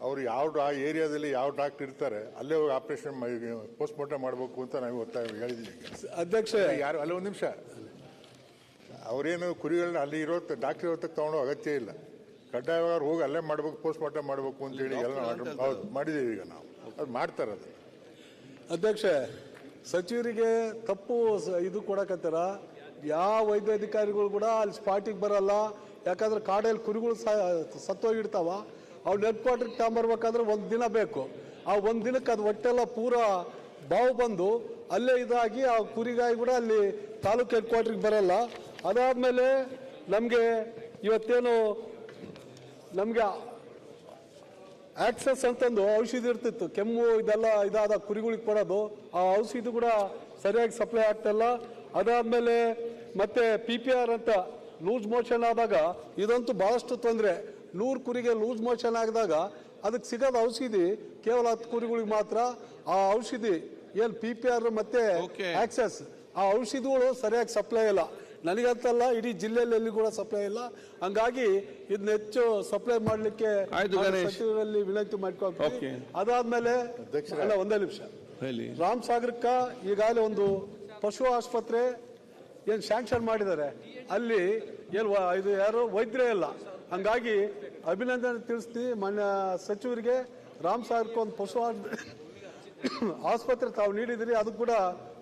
ಅವ್ರು ಯಾವ ಆ ಏರಿಯಾದಲ್ಲಿ ಯಾವ ಡಾಕ್ಟರ್ ಇರ್ತಾರೆ ಅಲ್ಲೇ ಹೋಗಿ ಆಪರೇಷನ್ ಪೋಸ್ಟ್ ಮಾರ್ಟಮ್ ಮಾಡಬೇಕು ಅಂತ ನಾವು ಒತ್ತಾಯ ಹೇಳಿದ್ವಿ ಅಧ್ಯಕ್ಷ ಯಾರು ಅಲ್ಲಿ ಒಂದು ನಿಮಿಷ. ಅವರೇನು ಕುರಿಗಳನ್ನ ಅಲ್ಲಿ ಇರೋ ಡಾಕ್ಟರ್ ಇರೋದಕ್ಕೆ ತಗೊಂಡೋ ಅಗತ್ಯ ಇಲ್ಲ. ಕಡ್ಡಾಯವಾಗಿ ಹೋಗಿ ಅಲ್ಲೇ ಮಾಡ್ಬೇಕು ಪೋಸ್ಟ್ ಮಾರ್ಟಮ್ ಮಾಡಬೇಕು ಅಂತೇಳಿ ಎಲ್ಲ ಆರ್ಡರ್ ಹೌದು ಮಾಡಿದ್ದೀವಿ ಈಗ ನಾವು. ಅದು ಮಾಡ್ತಾರೆ ಅದು ಅಧ್ಯಕ್ಷ ಸಚಿವರಿಗೆ ತಪ್ಪು ಇದು ಕೊಡಕತ್ತಾರ? ಯಾವ ವೈದ್ಯಾಧಿಕಾರಿಗಳು ಕೂಡ ಅಲ್ಲಿ ಸ್ಪಾಟಿಗೆ ಬರಲ್ಲ ಯಾಕಂದ್ರೆ ಕಾಡಲ್ಲಿ ಕುರಿಗಳು ಸತ್ತೋಗಿಡ್ತಾವ. ಸತ್ತೋಗಿರ್ತಾವ ಅವ್ನ ಹೆಡ್ ಕ್ವಾರ್ಟರ್ಗೆ ತಗೊಂಬರ್ಬೇಕಾದ್ರೆ ಒಂದು ದಿನ ಬೇಕು. ಆ ಒಂದು ದಿನಕ್ಕೆ ಅದು ಹೊಟ್ಟೆಲ್ಲ ಪೂರ ಬಾವು ಬಂದು ಅಲ್ಲೇ ಇದಾಗಿ ಆ ಕುರಿಗಾಯಿ ಕೂಡ ಅಲ್ಲಿ ತಾಲೂಕು ಹೆಡ್ ಕ್ವಾರ್ಟರ್ಗೆ ಬರಲ್ಲ. ಅದಾದಮೇಲೆ ನಮಗೆ ಇವತ್ತೇನು ನಮಗೆ ಆಕ್ಸಸ್ ಅಂತಂದು ಔಷಧಿ ಇರ್ತಿತ್ತು. ಕೆಮ್ಮು ಇದೆಲ್ಲ ಇದಾದ ಕುರಿಗಳಿಗೆ ಕೊಡೋದು. ಆ ಔಷಧಿ ಕೂಡ ಸರಿಯಾಗಿ ಸಪ್ಲೈ ಆಗ್ತಾಯಿಲ್ಲ ಅದಾದಮೇಲೆ ಮತ್ತೆ ಪಿ ಪಿ ಆರ್ ಅಂತ ಲೂಸ್ ಮೋಷನ್ ಆದಾಗ ಇದಂತೂ ಬಹಳಷ್ಟು ತೊಂದರೆ. ನೂರು ಕುರಿಗೆ ಲೂಸ್ ಮೋಷನ್ ಆಗಿದಾಗ ಅದಕ್ಕೆ ಸಿಗೋದ ಔಷಧಿ ಕೇವಲ ಹತ್ತು ಕುರಿಗಳಿಗೆ ಮಾತ್ರ. ಆ ಔಷಧಿ ಏನು ಪಿ ಪಿ ಆರ್ ಮತ್ತೆ ಆಕ್ಸೆಸ್ ಆ ಔಷಧಿಗಳು ಸರಿಯಾಗಿ ಸಪ್ಲೈ ಇಲ್ಲ. ನನಗಂತಲ್ಲ ಇಡೀ ಜಿಲ್ಲೆಯಲ್ಲಿ ಎಲ್ಲಿ ಕೂಡ ಸಪ್ಲೈ ಇಲ್ಲ. ಹಂಗಾಗಿ ಇದನ್ನ ಹೆಚ್ಚು ಸಪ್ಲೈ ಮಾಡಲಿಕ್ಕೆ. ಸಚಿವರಲ್ಲಿ ವಿನಂತಿ ಮಾಡ್ಕೊಳ್ತೀನಿ. Okay. ಅದಾದ್ಮೇಲೆ ಅಧ್ಯಕ್ಷರೇ. ಅಲ್ಲ ಒಂದೇ ನಿಮಿಷ. ರಾಮ್ ಸಾಗರಕ್ಕ ಈಗಾಗಲೇ ಒಂದು ಪಶು ಆಸ್ಪತ್ರೆ ಏನು ಶಾಂಕ್ಷನ್ ಮಾಡಿದ್ದಾರೆ. ಅಲ್ಲಿ ಏನು ವ- ಇದು ಯಾರು? ವೈದ್ಯರೇ ಇಲ್ಲ. ಹಂಗಾಗಿ ಅಭಿನಂದನೆ ತಿಳಿಸ್ತೀನಿ. ಮಾನ್ಯ ಸಚಿವರಿಗೆ ರಾಮ್ ಸಾಗರ್ಕೊಂದು ಒಂದು ಪಶು ಆಸ್ಪತ್ರೆ ತಾವು ನೀಡಿದಿರಿ. ಅದು ಕೂಡ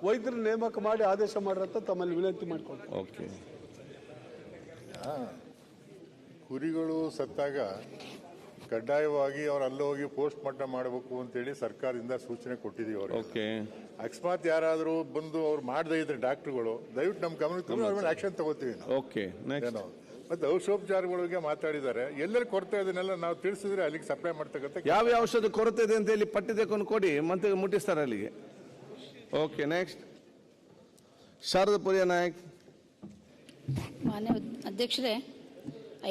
ವೈದ್ಯರ ನೇಮಕ ಮಾಡಿ ಆದೇಶ ಮಾಡಿರಂತ ತಮ್ಮಲ್ಲಿ ವಿನಂತಿ ಮಾಡ್ಕೊಂಡು ಓಕೆ. ಕುರಿಗಳು ಸತ್ತಾಗ ಕಡ್ಡಾಯವಾಗಿ ಅವ್ರು ಅಲ್ಲಿ ಹೋಗಿ ಪೋಸ್ಟ್ ಮಾರ್ಟಮ್ ಮಾಡಬೇಕು ಅಂತೇಳಿ ಸರ್ಕಾರದಿಂದ ಸೂಚನೆ ಕೊಟ್ಟಿದ್ದೀವಿ ಅವರು ಓಕೆ. ಅಕಸ್ಮಾತ್ ಯಾರಾದರೂ ಬಂದು ಅವ್ರು ಮಾಡದೇ ಇದ್ರೆ ಡಾಕ್ಟ್ರುಗಳು ದಯವಿಟ್ಟು ನಮ್ಮ ಗಮನಕ್ಕೆ ಆಕ್ಷನ್ ತಗೋತೀವಿ ನಾವು. ಓಕೆ ಮತ್ತೆ ಔಷಧೋಪಚಾರಗಳಿಗೆ ಮಾತಾಡಿದ್ದಾರೆ. ಎಲ್ಲರೂ ಕೊರತೆ ಇದನ್ನೆಲ್ಲ ನಾವು ತಿಳಿಸಿದ್ರೆ ಅಲ್ಲಿಗೆ ಸಪ್ಲೈ ಮಾಡ್ತಕ್ಕಂಥ ಯಾವ ಯಾವ ಔಷಧ ಕೊರತೆ ಇದೆ ಅಂತ ಹೇಳಿ ಪಟ್ಟಿ ತೆಕೊಂಡು ಕೊಡಿ ಮತ್ತೆ ಮುಟ್ಟಿಸ್ತಾರೆ ಅಲ್ಲಿಗೆ. ಓಕೆ ನೆಕ್ಸ್ಟ್ ಶಾರದಪುರಿಯ ನಾಯಕ್. ಮಾನ್ಯ ಅಧ್ಯಕ್ಷರೇ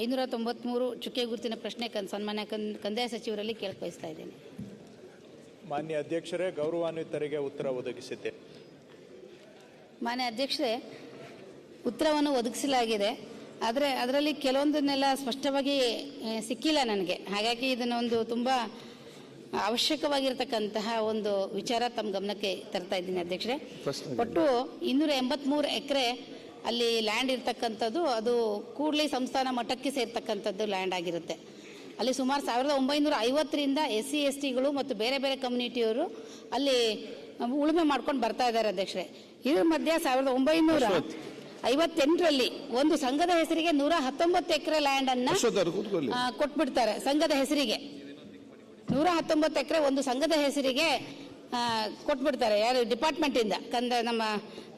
ಐನೂರ ತೊಂಬತ್ಮೂರು ಚುಕ್ಕೆ ಗುರುತಿನ ಪ್ರಶ್ನೆ ಕನ್ ಸನ್ಮಾನ್ಯ ಕನ್ ಕಂದಾಯ ಸಚಿವರಲ್ಲಿ ಕೇಳಕ್ ಬಯಸ್ತಾ ಇದ್ದೇನೆ. ಮಾನ್ಯ ಅಧ್ಯಕ್ಷರೇ ಗೌರವಾನ್ವಿತರಿಗೆ ಉತ್ತರ ಒದಗಿಸಿದ್ದೆ. ಮಾನ್ಯ ಅಧ್ಯಕ್ಷರೇ ಉತ್ತರವನ್ನು ಒದಗಿಸಲಾಗಿದೆ. ಆದರೆ ಅದರಲ್ಲಿ ಕೆಲವೊಂದನ್ನೆಲ್ಲ ಸ್ಪಷ್ಟವಾಗಿ ಸಿಕ್ಕಿಲ್ಲ ನನಗೆ. ಹಾಗಾಗಿ ಇದನ್ನು ಒಂದು ತುಂಬ ಅವಶ್ಯಕವಾಗಿರ್ತಕ್ಕಂತಹ ಒಂದು ವಿಚಾರ ತಮ್ಮ ಗಮನಕ್ಕೆ ತರ್ತಾ ಇದ್ದೀನಿ ಅಧ್ಯಕ್ಷರೇ. ಒಟ್ಟು ಇನ್ನೂರ ಎಂಬತ್ಮೂರು ಎಕರೆ ಅಲ್ಲಿ ಲ್ಯಾಂಡ್ ಇರ್ತಕ್ಕಂಥದ್ದು ಅದು ಕೂಡಲೇ ಸಂಸ್ಥಾನ ಮಠಕ್ಕೆ ಸೇರ್ತಕ್ಕಂಥದ್ದು ಲ್ಯಾಂಡ್ ಆಗಿರುತ್ತೆ. ಅಲ್ಲಿ ಸುಮಾರು ಸಾವಿರದ ಒಂಬೈನೂರ ಐವತ್ತರಿಂದ ಎಸ್ ಸಿ ಎಸ್ ಟಿಗಳು ಮತ್ತು ಬೇರೆ ಬೇರೆ ಕಮ್ಯುನಿಟಿಯವರು ಅಲ್ಲಿ ಉಳುಮೆ ಮಾಡ್ಕೊಂಡು ಬರ್ತಾ ಇದ್ದಾರೆ ಅಧ್ಯಕ್ಷರೇ. ಇದ್ರ ಮಧ್ಯೆ ಸಾವಿರದ ಒಂಬೈನೂರ ಐವತ್ತೆಂಟರಲ್ಲಿ ಒಂದು ಸಂಘದ ಹೆಸರಿಗೆ ನೂರ ಹತ್ತೊಂಬತ್ತು ಎಕರೆ ಲ್ಯಾಂಡ್ ಅನ್ನ ಕೊಟ್ಬಿಡ್ತಾರೆ ಸಂಘದ ಹೆಸರಿಗೆ. ನೂರ ಹತ್ತೊಂಬತ್ತು ಎಕರೆ ಒಂದು ಸಂಘದ ಹೆಸರಿಗೆ ಕೊಟ್ಬಿಡ್ತಾರೆ ಯಾರು ಡಿಪಾರ್ಟ್ಮೆಂಟ್ ಇಂದ ಕಂದ ನಮ್ಮ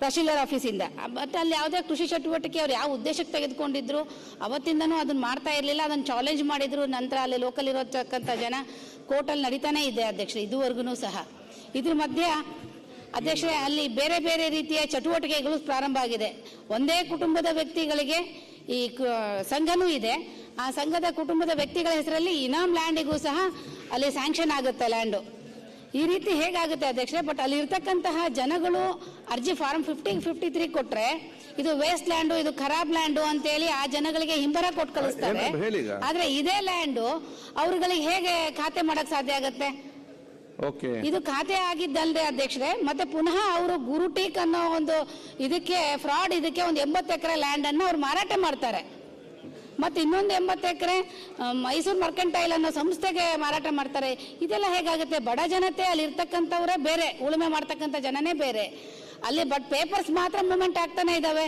ತಹಶೀಲ್ದಾರ್ ಆಫೀಸಿಂದ. ಬಟ್ ಅಲ್ಲಿ ಯಾವುದೇ ಕೃಷಿ ಚಟುವಟಿಕೆ ಅವ್ರು ಯಾವ ಉದ್ದೇಶಕ್ಕೆ ತೆಗೆದುಕೊಂಡಿದ್ರು ಅವತ್ತಿಂದನೂ ಅದನ್ನ ಮಾಡ್ತಾ ಇರಲಿಲ್ಲ ಅದನ್ನ ಚಾಲೆಂಜ್ ಮಾಡಿದ್ರು ನಂತರ ಅಲ್ಲಿ ಲೋಕಲ್ ಇರೋತಕ್ಕಂಥ ಜನ ಕೋರ್ಟಲ್ಲಿ ನಡೀತಾನೆ ಇದೆ ಅಧ್ಯಕ್ಷರೇ ಇದುವರೆಗೂ ಸಹ. ಇದ್ರ ಮಧ್ಯೆ ಅಧ್ಯಕ್ಷರೇ ಅಲ್ಲಿ ಬೇರೆ ಬೇರೆ ರೀತಿಯ ಚಟುವಟಿಕೆಗಳು ಪ್ರಾರಂಭ ಆಗಿದೆ. ಒಂದೇ ಕುಟುಂಬದ ವ್ಯಕ್ತಿಗಳಿಗೆ ಈ ಸಂಘನೂ ಇದೆ. ಆ ಸಂಘದ ಕುಟುಂಬದ ವ್ಯಕ್ತಿಗಳ ಹೆಸರಲ್ಲಿ ಇನಾಮ್ ಲ್ಯಾಂಡಿಗೂ ಸಹ ಅಲ್ಲಿ ಸ್ಯಾಂಕ್ಷನ್ ಆಗುತ್ತೆ ಲ್ಯಾಂಡು. ಈ ರೀತಿ ಹೇಗಾಗುತ್ತೆ ಅಧ್ಯಕ್ಷರೇ ಬಟ್ ಅಲ್ಲಿ ಇರ್ತಕ್ಕಂತಹ ಜನಗಳು ಅರ್ಜಿ ಫಾರ್ಮ್ ಫಿಫ್ಟಿ ಫಿಫ್ಟಿ ತ್ರೀ ಕೊಟ್ರೆ ಇದು ವೇಸ್ಟ್ ಲ್ಯಾಂಡು ಇದು ಖರಾಬ್ ಲ್ಯಾಂಡು ಅಂತೇಳಿ ಆ ಜನಗಳಿಗೆ ಹಿಂಬರ ಕೊಟ್ಟು ಕಳಿಸ್ತಾರೆ. ಆದ್ರೆ ಇದೇ ಲ್ಯಾಂಡು ಅವ್ರುಗಳಿಗೆ ಹೇಗೆ ಖಾತೆ ಮಾಡಕ್ ಸಾಧ್ಯ ಆಗತ್ತೆ? ಇದು ಖಾತೆ ಆಗಿದ್ದಲ್ದೆ ಅಧ್ಯಕ್ಷರೇ, ಮತ್ತೆ ಪುನಃ ಅವರು ಗುರುಟೀಕ್ ಅನ್ನೋ ಒಂದು ಇದಕ್ಕೆ, ಫ್ರಾಡ್ ಇದಕ್ಕೆ ಒಂದು ಎಂಬತ್ತು ಎಕರೆ ಲ್ಯಾಂಡ್ ಅನ್ನು ಅವ್ರು ಮಾರಾಟ ಮಾಡ್ತಾರೆ. ಮತ್ತೆ ಇನ್ನೊಂದು ಎಂಬತ್ತು ಎಕರೆ ಮೈಸೂರು ಮರ್ಕೆಂಟೈಲ್ ಅನ್ನೋ ಸಂಸ್ಥೆಗೆ ಮಾರಾಟ ಮಾಡ್ತಾರೆ. ಇದೆಲ್ಲ ಹೇಗಾಗುತ್ತೆ? ಬಡ ಜನತೆ ಅಲ್ಲಿ ಇರ್ತಕ್ಕಂಥವ್ರೇ ಬೇರೆ, ಉಳುಮೆ ಮಾಡ್ತಕ್ಕಂಥ ಜನನೇ ಬೇರೆ. ಅಲ್ಲಿ ಬಟ್ ಪೇಪರ್ಸ್ ಮಾತ್ರ ಮೂಮೆಂಟ್ ಆಗ್ತಾನೆ ಇದಾವೆ.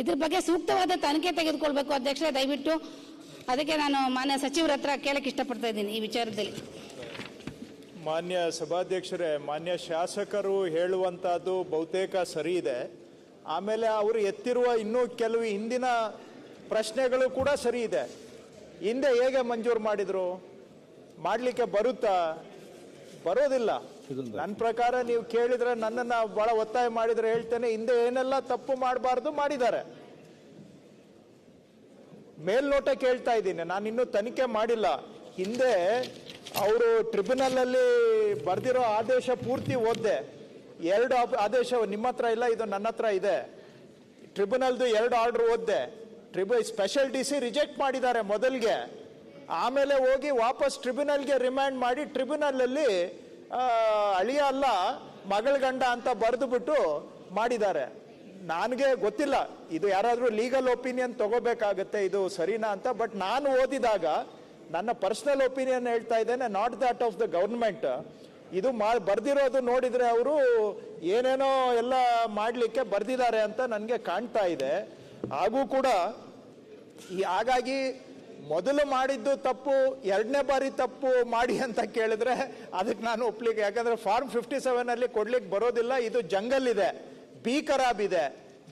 ಇದ್ರ ಬಗ್ಗೆ ಸೂಕ್ತವಾದ ತನಿಖೆ ತೆಗೆದುಕೊಳ್ಬೇಕು ಅಧ್ಯಕ್ಷರೇ, ದಯವಿಟ್ಟು. ಅದಕ್ಕೆ ನಾನು ಮಾನ್ಯ ಸಚಿವರ ಹತ್ರ ಕೇಳಕ್ಕೆ ಇಷ್ಟಪಡ್ತಾ ಇದ್ದೀನಿ ಈ ವಿಚಾರದಲ್ಲಿ. ಮಾನ್ಯ ಸಭಾಧ್ಯಕ್ಷರೇ ಮಾನ್ಯ ಶಾಸಕರು ಹೇಳುವಂಥದ್ದು ಬಹುತೇಕ ಸರಿ ಇದೆ. ಆಮೇಲೆ ಅವರು ಎತ್ತಿರುವ ಇನ್ನೂ ಕೆಲವು ಹಿಂದಿನ ಪ್ರಶ್ನೆಗಳು ಕೂಡ ಸರಿ ಇದೆ. ಹಿಂದೆ ಹೇಗೆ ಮಂಜೂರು ಮಾಡಿದರು? ಮಾಡಲಿಕ್ಕೆ ಬರುತ್ತಾ? ಬರೋದಿಲ್ಲ. ನನ್ನ ಪ್ರಕಾರ ನೀವು ಕೇಳಿದ್ರೆ ನನ್ನನ್ನು ಭಾಳ ಒತ್ತಾಯ ಮಾಡಿದರೆ ಹೇಳ್ತೇನೆ ಹಿಂದೆ ಏನೆಲ್ಲ ತಪ್ಪು ಮಾಡಬಾರ್ದು ಮಾಡಿದ್ದಾರೆ. ಮೇಲ್ನೋಟ ಕೇಳ್ತಾ ಇದ್ದೀನಿ ನಾನು ಇನ್ನೂ ತನಿಖೆ ಮಾಡಿಲ್ಲ. ಹಿಂದೆ ಅವರು ಟ್ರಿಬ್ಯುನಲ್ ಅಲ್ಲಿ ಬರ್ದಿರೋ ಆದೇಶ ಪೂರ್ತಿ ಓದ್ದೆ. ಎರಡು ಆದೇಶ ನಿಮ್ಮ ಹತ್ರ ಇಲ್ಲ, ಇದು ನನ್ನ ಹತ್ರ ಇದೆ. ಟ್ರಿಬ್ಯುನಲ್ದು ಎರಡು ಆರ್ಡರ್ ಓದ್ದೆ. ಟ್ರಿಬ್ಯು ಸ್ಪೆಷಲ್ ಡಿ ಸಿ ರಿಜೆಕ್ಟ್ ಮಾಡಿದ್ದಾರೆ ಮೊದಲಿಗೆ. ಆಮೇಲೆ ಹೋಗಿ ವಾಪಸ್ ಟ್ರಿಬ್ಯುನಲ್ಗೆ ರಿಮ್ಯಾಂಡ್ ಮಾಡಿ ಟ್ರಿಬ್ಯುನಲಲ್ಲಿ ಅಳಿಯ ಅಲ್ಲ, ಮಗಳ ಗಂಡ ಅಂತ ಬರೆದು ಬಿಟ್ಟು ಮಾಡಿದ್ದಾರೆ. ನನಗೆ ಗೊತ್ತಿಲ್ಲ, ಇದು ಯಾರಾದರೂ ಲೀಗಲ್ ಒಪಿನಿಯನ್ ತಗೋಬೇಕಾಗತ್ತೆ, ಇದು ಸರಿನಾ ಅಂತ ಬಟ್ ನಾನು ಓದಿದಾಗ ನನ್ನ ಪರ್ಸನಲ್ ಒಪಿನಿಯನ್ ಹೇಳ್ತಾ ಇದ್ದೇನೆ not that of the government ಇದು ಮಾ, ಬರ್ದಿರೋದು ನೋಡಿದರೆ ಅವರು ಏನೇನೋ ಎಲ್ಲ ಮಾಡಲಿಕ್ಕೆ ಬರ್ದಿದ್ದಾರೆ ಅಂತ ನನಗೆ ಕಾಣ್ತಾ ಇದೆ. ಹಾಗೂ ಕೂಡ ಈ, ಹಾಗಾಗಿ ಮೊದಲು ಮಾಡಿದ್ದು ತಪ್ಪು, ಎರಡನೇ ಬಾರಿ ತಪ್ಪು ಮಾಡಿ ಅಂತ ಕೇಳಿದ್ರೆ ಅದಕ್ಕೆ ನಾನು ಒಪ್ಲಿಕ್ಕೆ. ಯಾಕಂದ್ರೆ ಫಾರ್ಮ್ ಫಿಫ್ಟಿ ಸೆವೆನಲ್ಲಿ ಕೊಡ್ಲಿಕ್ಕೆ ಬರೋದಿಲ್ಲ, ಇದು ಜಂಗಲ್ ಇದೆ, ಬಿ ಖರಾಬ್ ಇದೆ.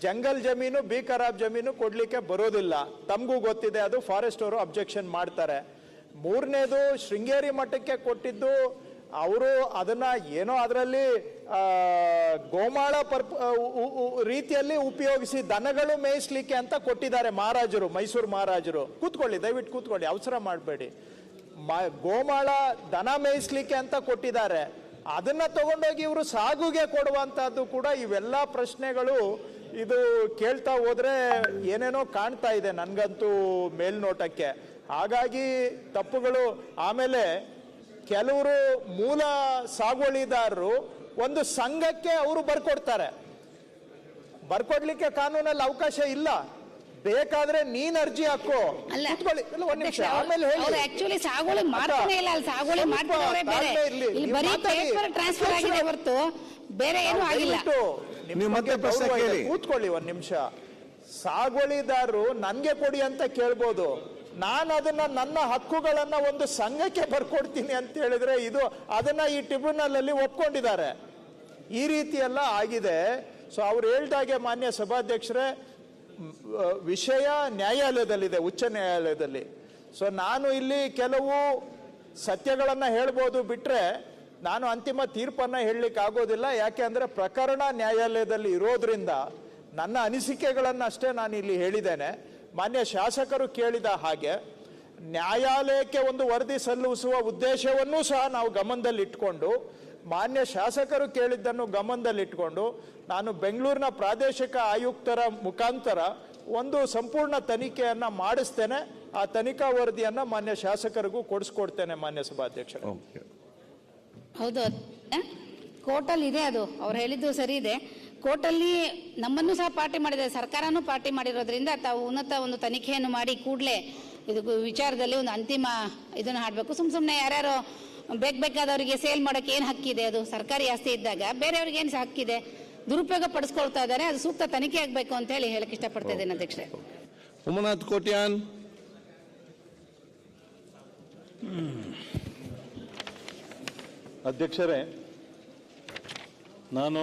ಜಂಗಲ್ ಜಮೀನು, ಬಿ ಖರಾಬ್ ಜಮೀನು ಕೊಡ್ಲಿಕ್ಕೆ ಬರೋದಿಲ್ಲ. ತಮಗೂ ಗೊತ್ತಿದೆ ಅದು ಫಾರೆಸ್ಟ್ ಅವರು ಅಬ್ಜೆಕ್ಷನ್ ಮಾಡ್ತಾರೆ. ಮೂರನೇದು ಶೃಂಗೇರಿ ಮಠಕ್ಕೆ ಕೊಟ್ಟಿದ್ದು ಅವರು ಅದನ್ನ ಏನೋ ಅದರಲ್ಲಿ ಗೋಮಾಳ ಪರ್ಪ ರೀತಿಯಲ್ಲಿ ಉಪಯೋಗಿಸಿ ದನಗಳು ಮೇಯಿಸ್ಲಿಕ್ಕೆ ಅಂತ ಕೊಟ್ಟಿದ್ದಾರೆ ಮಹಾರಾಜರು, ಮೈಸೂರು ಮಹಾರಾಜರು. ಕೂತ್ಕೊಳ್ಳಿ, ದಯವಿಟ್ಟು ಕೂತ್ಕೊಳ್ಳಿ, ಅವಸರ ಮಾಡಬೇಡಿ. ಗೋಮಾಳ ದನ ಮೇಯಿಸ್ಲಿಕ್ಕೆ ಅಂತ ಕೊಟ್ಟಿದ್ದಾರೆ. ಅದನ್ನ ತಗೊಂಡೋಗಿ ಇವರು ಸಾಗುಗೆ ಕೊಡುವಂತಹದ್ದು ಕೂಡ ಇವೆಲ್ಲ ಪ್ರಶ್ನೆಗಳು ಇದು ಕೇಳ್ತಾ ಹೋದ್ರೆ ಏನೇನೋ ಕಾಣ್ತಾ ಇದೆ ನನಗಂತೂ ಮೇಲ್ನೋಟಕ್ಕೆ. ಹಾಗಾಗಿ ತಪ್ಪುಗಳು, ಆಮೇಲೆ ಕೆಲವರು ಮೂಲ ಸಾಗುವಳಿದಾರರು ಒಂದು ಸಂಘಕ್ಕೆ ಅವರು ಬರ್ಕೊಡ್ತಾರೆ. ಬರ್ಕೊಡ್ಲಿಕ್ಕೆ ಕಾನೂನಲ್ಲಿ ಅವಕಾಶ ಇಲ್ಲ. ಬೇಕಾದ್ರೆ ನೀನ್ ಅರ್ಜಿ ಹಾಕೋ. ಆಕ್ಚುಲಿ ಸಾಗುವಳಿ ಮಾಡ್ತಾನೆ ಇಲ್ಲ ಅಲ್ಲಿ ಸಾಗುವಳಿ ಮಾಡ್ತಿರೋರೇ ಬೇರೆ. ಇರ್ಲಿ. ಇಲ್ಲಿ ಬರೀ. ಪೇಪರ್ ಟ್ರಾನ್ಸ್ಫರ್ ಆಗಿದೆ ಹೊರತು ಬೇರೆ ಏನೂ ಆಗಿಲ್ಲ. ನಿಮ್ಮ ಮತ್ತೆ ಪ್ರಶ್ನೆ ಕೇಳಿ. ಕೂತ್ಕೊಳ್ಳಿ ಒಂದ್ ನಿಮಿಷ. ಸಾಗುವಳಿದಾರರು ನನ್ಗೆ ಕೊಡಿ ಅಂತ ಕೇಳ್ಬೋದು. ನಾನು ಅದನ್ನ ನನ್ನ ಹಕ್ಕುಗಳನ್ನ ಒಂದು ಸಂಘಕ್ಕೆ ಬರ್ಕೊಡ್ತೀನಿ ಅಂತ ಹೇಳಿದ್ರೆ ಇದು ಅದನ್ನ ಈ ಟ್ರಿಬ್ಯುನಲ್ ಅಲ್ಲಿ ಒಪ್ಕೊಂಡಿದ್ದಾರೆ. ಈ ರೀತಿ ಎಲ್ಲ ಆಗಿದೆ. ಸೊ ಅವ್ರು ಹೇಳ್ದಾಗೆ ಮಾನ್ಯ ಸಭಾಧ್ಯಕ್ಷರೇ ವಿಷಯ ನ್ಯಾಯಾಲಯದಲ್ಲಿದೆ, ಉಚ್ಚ ನ್ಯಾಯಾಲಯದಲ್ಲಿ. ಸೊ ನಾನು ಇಲ್ಲಿ ಕೆಲವು ಸತ್ಯಗಳನ್ನು ಹೇಳ್ಬೋದು ಬಿಟ್ರೆ, ನಾನು ಅಂತಿಮ ತೀರ್ಪನ್ನ ಹೇಳಲಿಕ್ಕೆ ಆಗೋದಿಲ್ಲ. ಯಾಕೆ ಅಂದರೆ, ಪ್ರಕರಣ ನ್ಯಾಯಾಲಯದಲ್ಲಿ ಇರೋದ್ರಿಂದ ನನ್ನ ಅನಿಸಿಕೆಗಳನ್ನ ಅಷ್ಟೇ ನಾನು ಇಲ್ಲಿ ಹೇಳಿದ್ದೇನೆ. ಮಾನ್ಯ ಶಾಸಕರು ಕೇಳಿದ ಹಾಗೆ, ನ್ಯಾಯಾಲಯಕ್ಕೆ ಒಂದು ವರದಿ ಸಲ್ಲಿಸುವ ಉದ್ದೇಶವನ್ನೂ ಸಹ ನಾವು ಗಮನದಲ್ಲಿಟ್ಕೊಂಡು ಮಾನ್ಯ ಶಾಸಕರು ಕೇಳಿದ್ದನ್ನು ಗಮನದಲ್ಲಿಟ್ಟುಕೊಂಡು ನಾನು ಬೆಂಗಳೂರಿನ ಪ್ರಾದೇಶಿಕ ಆಯುಕ್ತರ ಮುಖಾಂತರ ಒಂದು ಸಂಪೂರ್ಣ ತನಿಖೆಯನ್ನು ಮಾಡಿಸ್ತೇನೆ. ಆ ತನಿಖಾ ವರದಿಯನ್ನು ಮಾನ್ಯ ಶಾಸಕರಿಗೂ ಕೊಡಿಸ್ಕೊಡ್ತೇನೆ ಮಾನ್ಯ ಸಭಾಧ್ಯಕ್ಷರೇ. ಓಕೆ. ಹೌದು. ಕೋರ್ಟಲ್ಲಿ ಇದೆ ಅದು. ಅವ್ರು ಹೇಳಿದ್ದು ಸರಿ ಇದೆ. ಕೋರ್ಟಲ್ಲಿ ನಮ್ಮನ್ನು ಸಹ ಪಾರ್ಟಿ ಮಾಡಿದೆ. ಸರ್ಕಾರನೂ ಪಾರ್ಟಿ ಮಾಡಿರೋದ್ರಿಂದ ತಾವು ಉನ್ನತ ಒಂದು ತನಿಖೆಯನ್ನು ಮಾಡಿ ಕೂಡಲೇ ಇದು ವಿಚಾರದಲ್ಲಿ ಒಂದು ಅಂತಿಮ ಇದನ್ನು ಹಾಡಬೇಕು. ಸುಮ್ಮ ಸುಮ್ಮನೆ ಯಾರ್ಯಾರು ಬೇಕಾದವರಿಗೆ ಸೇಲ್ ಮಾಡೋಕೆ ಏನು ಹಕ್ಕಿದೆ ಅದು? ಸರ್ಕಾರಿ ಆಸ್ತಿ ಇದ್ದಾಗ ಬೇರೆಯವ್ರಿಗೆ ಏನು ಹಕ್ಕಿದೆ ದುರುಪಯೋಗ ಪಡಿಸ್ಕೊಳ್ತಾ ಇದ್ದಾರೆ ಅದು ಸೂಕ್ತ ತನಿಖೆ ಆಗಬೇಕು ಅಂತ ಹೇಳಿ ಹೇಳಕ್ಕೆ ಇಷ್ಟಪಡ್ತಾ ಇದ್ದೇನೆ ಅಧ್ಯಕ್ಷರೇ. ಉಮನಾಥ್ ಕೋಟ್ಯಾನ್. ಅಧ್ಯಕ್ಷರೇ ನಾನು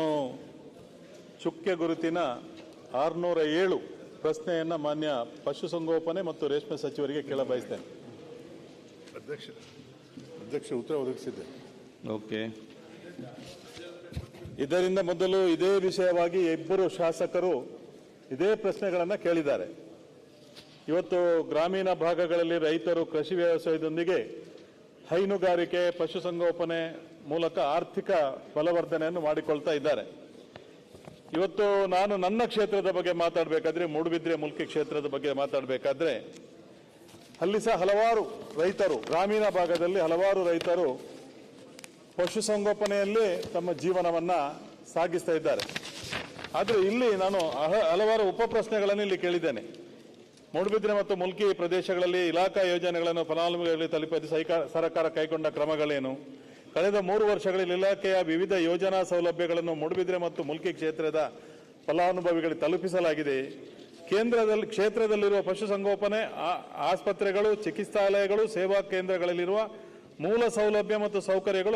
ಚುಕ್ಕೆ ಗುರುತಿನ ಆರುನೂರ ಏಳು ಪ್ರಶ್ನೆಯನ್ನು ಮಾನ್ಯ ಪಶುಸಂಗೋಪನೆ ಮತ್ತು ರೇಷ್ಮೆ ಸಚಿವರಿಗೆ ಕೇಳ ಬಯಸ್ತೇನೆ ಅಧ್ಯಕ್ಷ ಉತ್ತರ ಒದಗಿಸಿದ್ದೆ. ಓಕೆ. ಇದರಿಂದ ಮೊದಲು ಇದೇ ವಿಷಯವಾಗಿ ಇಬ್ಬರು ಶಾಸಕರು ಇದೇ ಪ್ರಶ್ನೆಗಳನ್ನು ಕೇಳಿದ್ದಾರೆ. ಇವತ್ತು ಗ್ರಾಮೀಣ ಭಾಗಗಳಲ್ಲಿ ರೈತರು ಕೃಷಿ ವ್ಯವಸಾಯದೊಂದಿಗೆ ಹೈನುಗಾರಿಕೆ ಪಶುಸಂಗೋಪನೆ ಮೂಲಕ ಆರ್ಥಿಕ ಬಲವರ್ಧನೆಯನ್ನು ಮಾಡಿಕೊಳ್ತಾ ಇದ್ದಾರೆ. ಇವತ್ತು ನಾನು ನನ್ನ ಕ್ಷೇತ್ರದ ಬಗ್ಗೆ ಮಾತಾಡಬೇಕಾದ್ರೆ ಮೂಡುಬಿದ್ರೆ ಮುಲ್ಕಿ ಕ್ಷೇತ್ರದ ಬಗ್ಗೆ ಮಾತಾಡಬೇಕಾದ್ರೆ ಅಲ್ಲಿ ಸಹ ಹಲವಾರು ರೈತರು, ಗ್ರಾಮೀಣ ಭಾಗದಲ್ಲಿ ಹಲವಾರು ರೈತರು ಪಶುಸಂಗೋಪನೆಯಲ್ಲಿ ತಮ್ಮ ಜೀವನವನ್ನು ಸಾಗಿಸ್ತಾ ಇದ್ದಾರೆ. ಆದರೆ ಇಲ್ಲಿ ನಾನು ಹಲವಾರು ಉಪ ಪ್ರಶ್ನೆಗಳನ್ನು ಇಲ್ಲಿ ಕೇಳಿದ್ದೇನೆ. ಮೂಡುಬಿದ್ರೆ ಮತ್ತು ಮುಲ್ಕಿ ಪ್ರದೇಶಗಳಲ್ಲಿ ಇಲಾಖಾ ಯೋಜನೆಗಳನ್ನು ಫಲಾನುಭವಿಗಳಿಗೆ ತಲುಪಿಸಿ ಸರ್ಕಾರ ಕೈಗೊಂಡ ಕ್ರಮಗಳೇನು? ಕಳೆದ ಮೂರು ವರ್ಷಗಳಲ್ಲಿ ಇಲಾಖೆಯ ವಿವಿಧ ಯೋಜನಾ ಸೌಲಭ್ಯಗಳನ್ನು ಮೂಡುಬಿದ್ರೆ ಮತ್ತು ಮುಲ್ಕಿ ಕ್ಷೇತ್ರದ ಫಲಾನುಭವಿಗಳಿಗೆ ತಲುಪಿಸಲಾಗಿದೆ. ಕೇಂದ್ರದಲ್ಲಿ ಕ್ಷೇತ್ರದಲ್ಲಿರುವ ಪಶುಸಂಗೋಪನೆ ಆಸ್ಪತ್ರೆಗಳು ಚಿಕಿತ್ಸಾಲಯಗಳು ಸೇವಾ ಕೇಂದ್ರಗಳಲ್ಲಿರುವ ಮೂಲ ಸೌಲಭ್ಯ ಮತ್ತು ಸೌಕರ್ಯಗಳು